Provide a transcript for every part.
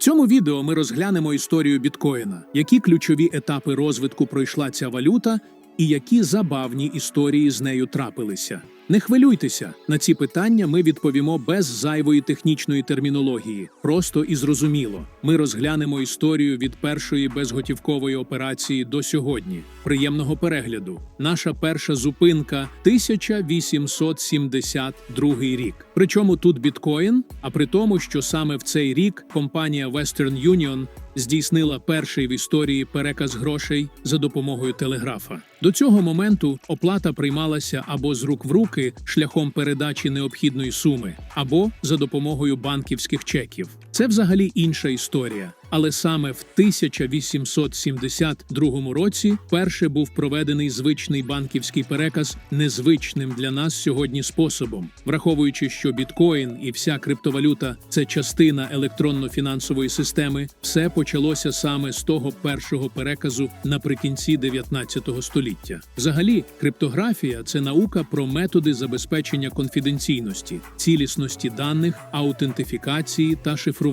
цьому відео ми розглянемо історію біткоїна, які ключові етапи розвитку пройшла ця валюта і які забавні історії з нею трапилися. Не хвилюйтеся, на ці питання ми відповімо без зайвої технічної термінології, просто і зрозуміло. Ми розглянемо історію від першої безготівкової операції до сьогодні. Приємного перегляду. Наша перша зупинка 1872 рік. Причому тут біткоін, а при тому, що саме в цей рік компанія Western Union здійснила перший в історії переказ грошей за допомогою телеграфа. До цього моменту оплата приймалася або з рук в руки шляхом передачі необхідної суми, або за допомогою банківських чеків. Це взагалі інша історія. Але саме в 1872 році перше був проведений звичний банківський переказ незвичним для нас сьогодні способом, враховуючи, що біткоін і вся криптовалюта це частина електронно-фінансової системи, все почалося саме з того першого переказу наприкінці 19 століття. Взагалі, криптографія це наука про методи забезпечення конфіденційності, цілісності даних, аутентифікації та шифрування.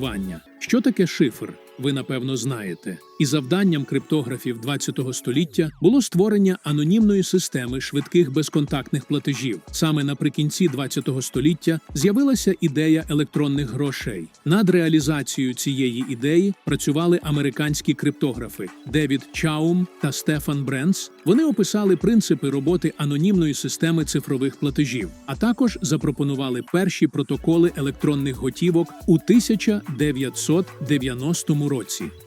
Що таке шифр? Ви напевно знаєте. І завданням криптографів 20 століття було створення анонімної системи швидких безконтактних платежів. Саме наприкінці 20 століття з'явилася ідея електронних грошей. Над реалізацією цієї ідеї працювали американські криптографи Девід Чаум та Стефан Бренс. Вони описали принципи роботи анонімної системи цифрових платежів, а також запропонували перші протоколи електронних готівок у 1990 році.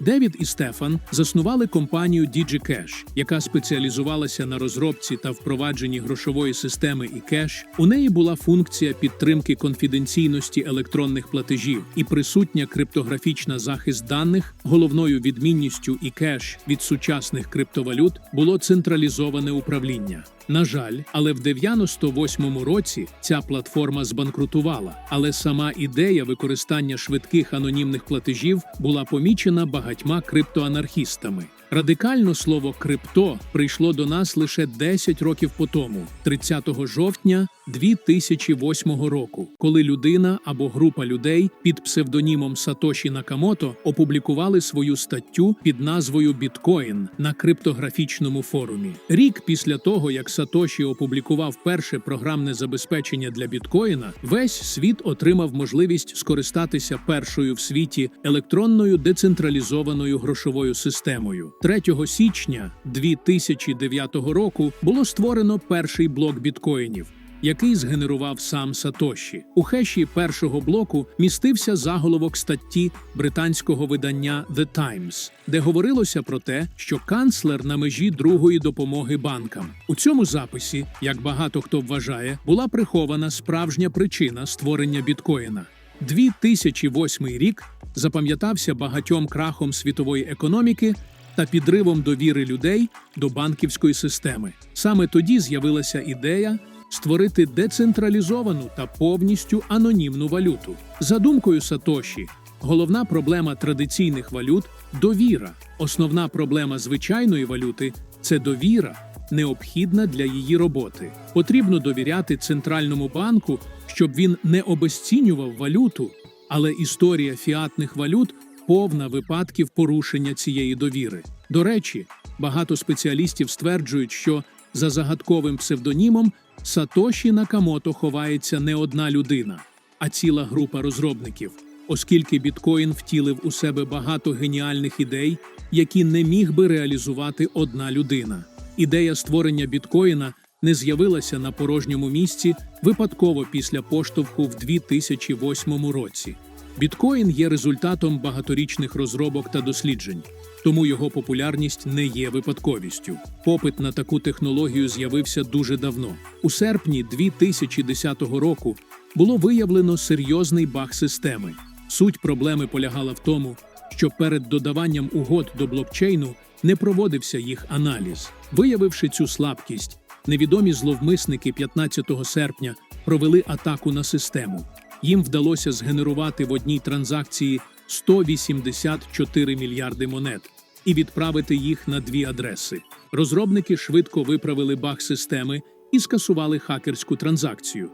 Девід і Стефан заснували компанію DigiCash, яка спеціалізувалася на розробці та впровадженні грошової системи і кеш. У неї була функція підтримки конфіденційності електронних платежів і присутня криптографічна захист даних. Головною відмінністю і кеш від сучасних криптовалют було централізоване управління. На жаль, але в 98-му році ця платформа збанкрутувала. Але сама ідея використання швидких анонімних платежів була помічена багатьма криптоанархістами. Радикально слово крипто прийшло до нас лише 10 років по тому, 30 жовтня 2008 року, коли людина або група людей під псевдонімом Сатоші Накамото опублікували свою статтю під назвою Біткоін на криптографічному форумі. Рік після того, як Сатоші опублікував перше програмне забезпечення для біткоїна, весь світ отримав можливість скористатися першою в світі електронною децентралізованою грошовою системою. 3 січня 2009 року було створено перший блок біткоїнів. Який згенерував сам Сатоші. У хеші першого блоку містився заголовок статті британського видання The Times, де говорилося про те, що канцлер на межі другої допомоги банкам. У цьому записі, як багато хто вважає, була прихована справжня причина створення біткоїна. 2008 рік запам'ятався багатьом крахом світової економіки та підривом довіри людей до банківської системи. Саме тоді з'явилася ідея створити децентралізовану та повністю анонімну валюту. За думкою Сатоші, головна проблема традиційних валют довіра. Основна проблема звичайної валюти це довіра, необхідна для її роботи. Потрібно довіряти центральному банку, щоб він не обесцінював валюту, але історія фіатних валют повна випадків порушення цієї довіри. До речі, багато спеціалістів стверджують, що за загадковим псевдонімом Сатоші Накамото ховається не одна людина, а ціла група розробників, оскільки біткоін втілив у себе багато геніальних ідей, які не міг би реалізувати одна людина. Ідея створення біткоїна не з'явилася на порожньому місці випадково після поштовху в 2008 році. Біткоін є результатом багаторічних розробок та досліджень, тому його популярність не є випадковістю. Попит на таку технологію з'явився дуже давно. У серпні 2010 року було виявлено серйозний баг системи. Суть проблеми полягала в тому, що перед додаванням угод до блокчейну не проводився їх аналіз. Виявивши цю слабкість, невідомі зловмисники 15 серпня провели атаку на систему. Їм вдалося згенерувати в одній транзакції 184 мільярди монет і відправити їх на дві адреси. Розробники швидко виправили баг системи і скасували хакерську транзакцію.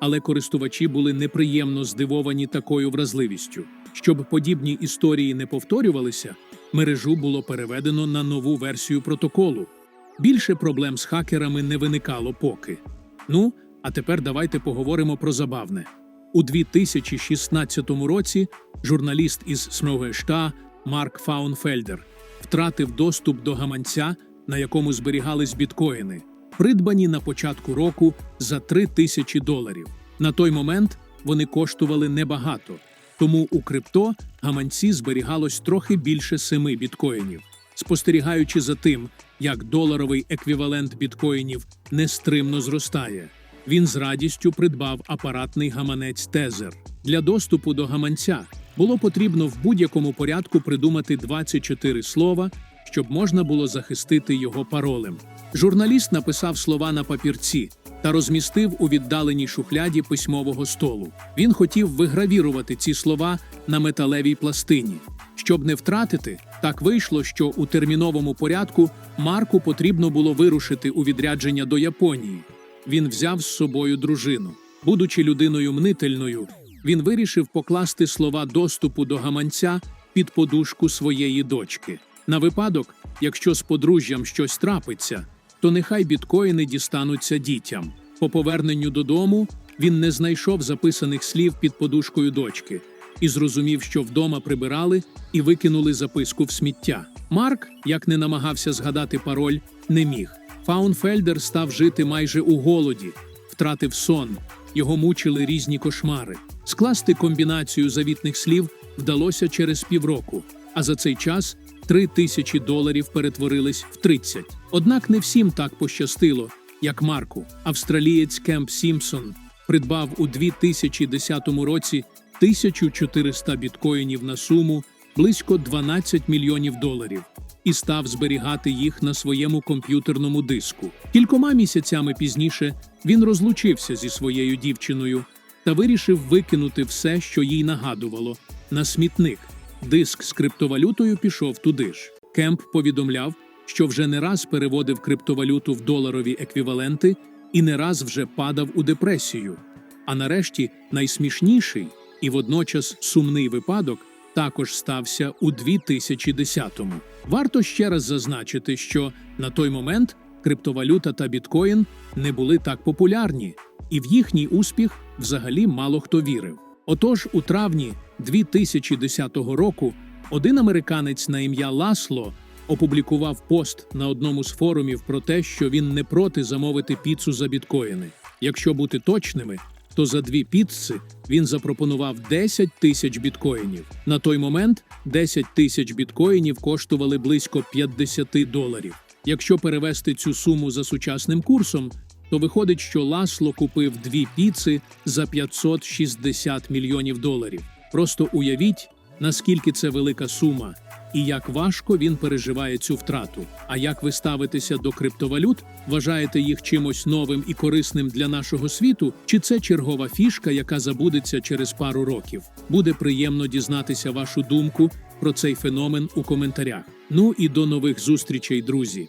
Але користувачі були неприємно здивовані такою вразливістю. Щоб подібні історії не повторювалися, мережу було переведено на нову версію протоколу. Більше проблем з хакерами не виникало поки. Ну, а тепер давайте поговоримо про забавне. У 2016 році журналіст із Смровешта Марк Фаунфельдер втратив доступ до гаманця, на якому зберігались біткоїни, придбані на початку року за 3 тисячі доларів. На той момент вони коштували небагато, тому у крипто гаманці зберігалось трохи більше 7 біткоїнів. Спостерігаючи за тим, як доларовий еквівалент біткоїнів нестримно зростає, він з радістю придбав апаратний гаманець Тезер. Для доступу до гаманця було потрібно в будь-якому порядку придумати 24 слова, щоб можна було захистити його паролем. Журналіст написав слова на папірці та розмістив у віддаленій шухляді письмового столу. Він хотів вигравірувати ці слова на металевій пластині. Щоб не втратити, так вийшло, що у терміновому порядку Марку потрібно було вирушити у відрядження до Японії. Він взяв з собою дружину. Будучи людиною мнительною, він вирішив покласти слова доступу до гаманця під подушку своєї дочки. На випадок, якщо з подружжям щось трапиться, то нехай біткоїни дістануться дітям. По поверненню додому він не знайшов записаних слів під подушкою дочки і зрозумів, що вдома прибирали і викинули записку в сміття. Марк, як не намагався згадати пароль, не міг. Фаунфельдер став жити майже у голоді, втратив сон, його мучили різні кошмари. Скласти комбінацію завітних слів вдалося через півроку, а за цей час три тисячі доларів перетворились в 30. Однак не всім так пощастило, як Марку. Австралієць Кемп Сімпсон придбав у 2010 році 1400 біткоїнів на суму близько 12 мільйонів доларів і став зберігати їх на своєму комп'ютерному диску. Кількома місяцями пізніше він розлучився зі своєю дівчиною та вирішив викинути все, що їй нагадувало, на смітник. Диск з криптовалютою пішов туди ж. Кемп повідомляв, що вже не раз переводив криптовалюту в доларові еквіваленти і не раз вже падав у депресію. А нарешті найсмішніший і водночас сумний випадок також стався у 2010-му. Варто ще раз зазначити, що на той момент криптовалюта та біткоін не були так популярні, і в їхній успіх взагалі мало хто вірив. Отож, у травні 2010 року один американець на ім'я Ласло опублікував пост на одному з форумів про те, що він не проти замовити піцу за біткоїни. Якщо бути точними, то за дві піцци він запропонував 10 тисяч біткоїнів. На той момент 10 тисяч біткоїнів коштували близько 50 доларів. Якщо перевести цю суму за сучасним курсом, то виходить, що Ласло купив дві піци за 560 мільйонів доларів. Просто уявіть, наскільки це велика сума, і як важко він переживає цю втрату. А як ви ставитеся до криптовалют? Вважаєте їх чимось новим і корисним для нашого світу? Чи це чергова фішка, яка забудеться через пару років? Буде приємно дізнатися вашу думку про цей феномен у коментарях. Ну і до нових зустрічей, друзі!